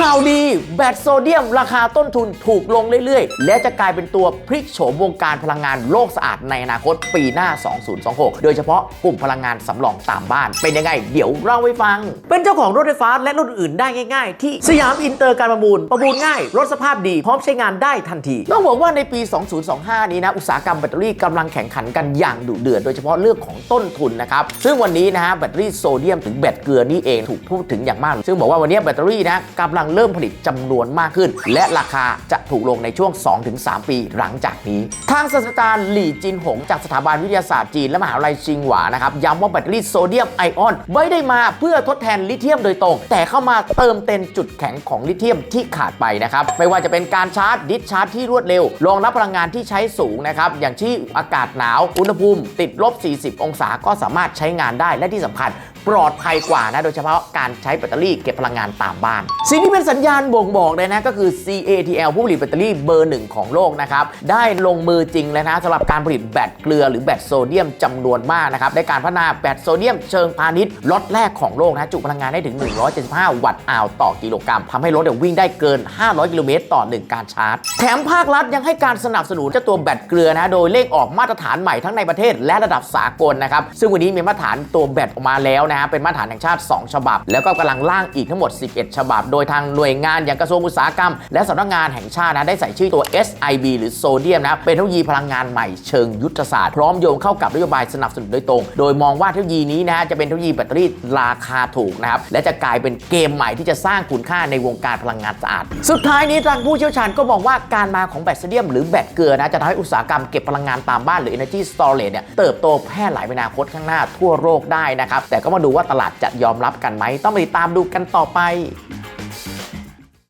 ข่าวดี แบตโซเดียม ราคาต้นทุนถูกลงเรื่อยๆ และจะกลายเป็นตัวพลิกโฉมวงการพลังงานโลกสะอาดในอนาคตปีหน้า 2026 โดยเฉพาะกลุ่มพลังงานสำรองตามบ้าน เป็นยังไง เดี๋ยวเล่าให้ฟัง เป็นเจ้าของรถไฟฟ้าและรถอื่นได้ง่าย ๆ ที่สยามอินเตอร์การประมูล ประมูลง่าย รถสภาพดี พร้อมใช้งานได้ทันที ต้องบอกว่าในปี 2025 นี้นะ อุตสาหกรรมแบตเตอรี่กำลังแข่งขันกันอย่างดุเดือด โดยเฉพาะเรื่องของต้นทุนนะครับ ซึ่งวันนี้นะฮะแบตเตอรี่โซเดียมถึงแบตเกลือนี่เองถูกพูดถึงอย่างมาก ซึ่งบอกว่าวันนี้แบตเตอรี่นะกำลังเริ่มผลิตจำนวนมากขึ้น และราคาจะถูกลงในช่วง 2-3 ปีหลังจากนี้ ทางศาสตราจารย์หลี่จินหง จากสถาบันวิทยาศาสตร์จีนและมหาวิทยาลัยชิงหวานะครับย้ำว่าแบตเตอรี่โซเดียมไอออนไม่ได้มาเพื่อทดแทนลิเธียมโดยตรง แต่เข้ามาเติมเต็มจุดแข็งของลิเธียมที่ขาดไปนะครับไม่ว่าจะเป็นการชาร์จดิสชาร์จที่รวดเร็วรองรับพลังงานที่ใช้สูงนะครับอย่างที่อากาศหนาวอุณหภูมิ ติดลบ 40 องศาก็สามารถใช้งานได้และที่สำคัญปลอดภัยกว่านะโดยเฉพาะการใช้แบตเตอรี่เก็บพลังงานตามบ้าน สิ่งที่เป็นสัญญาณบ่งบอกเลยนะก็คือ CATL ผู้ผลิตแบตเตอรี่เบอร์หนึ่งของโลกนะครับได้ลงมือจริงแล้วนะสำหรับการผลิตแบตเกลือหรือแบตโซเดียมจำนวนมากนะครับในการพัฒนาแบตโซเดียมเชิงพาณิชย์ล็อตแรกของโลกนะจุพลังงานได้ถึง 175 วัตต์อาวต่อกิโลกรัมทำให้รถเนี่ยวิ่งได้เกิน 500 กิโลเมตรต่อ 1 การชาร์จ แถมภาครัฐยังให้การสนับสนุนเจ้าตัวแบตเกลือนะโดยเลขออกมาตรฐานใหม่ทั้งในประเทศและระดับสากลนะครับซึ่งวันนี้มีมาตรฐานตัวแบตออกมาแล้วนะฮะเป็นมาตรฐานแห่งชาติ 2 ฉบับ แล้วก็กำลังร่างอีกทั้งหมด 11 ฉบับ โดยทางหน่วยงานอย่างกระทรวงอุตสาหกรรม และสำนักงานแห่งชาตินะได้ใส่ชื่อตัว SIB หรือโซเดียมนะเป็นเทคโนโลยีพลังงานใหม่เชิงยุทธศาสตร์พร้อมโยงเข้ากับนโยบายสนับสนุนโดยตรง โดยมองว่าเทคโนโลยีนี้นะฮะจะเป็นเทคโนโลยีแบตเตอรี่ราคาถูกนะครับและจะกลายเป็นเกมใหม่ที่จะสร้างคุณค่าในวงการพลังงานสะอาด สุดท้ายนี้ทางผู้เชี่ยวชาญก็มองว่าการมาของแบตโซเดียมหรือแบตเกลือนะจะทำให้อุตสาหกรรมเก็บพลังงานตามบ้านหรือ energy storage เนี่ยเติบโตแพร่หลายในอนาคตข้างหน้าทั่วโลกได้นะครับแต่ก็มาดูว่าตลาดจะยอมรับกันไหมต้องไปติดตามดูกันต่อไป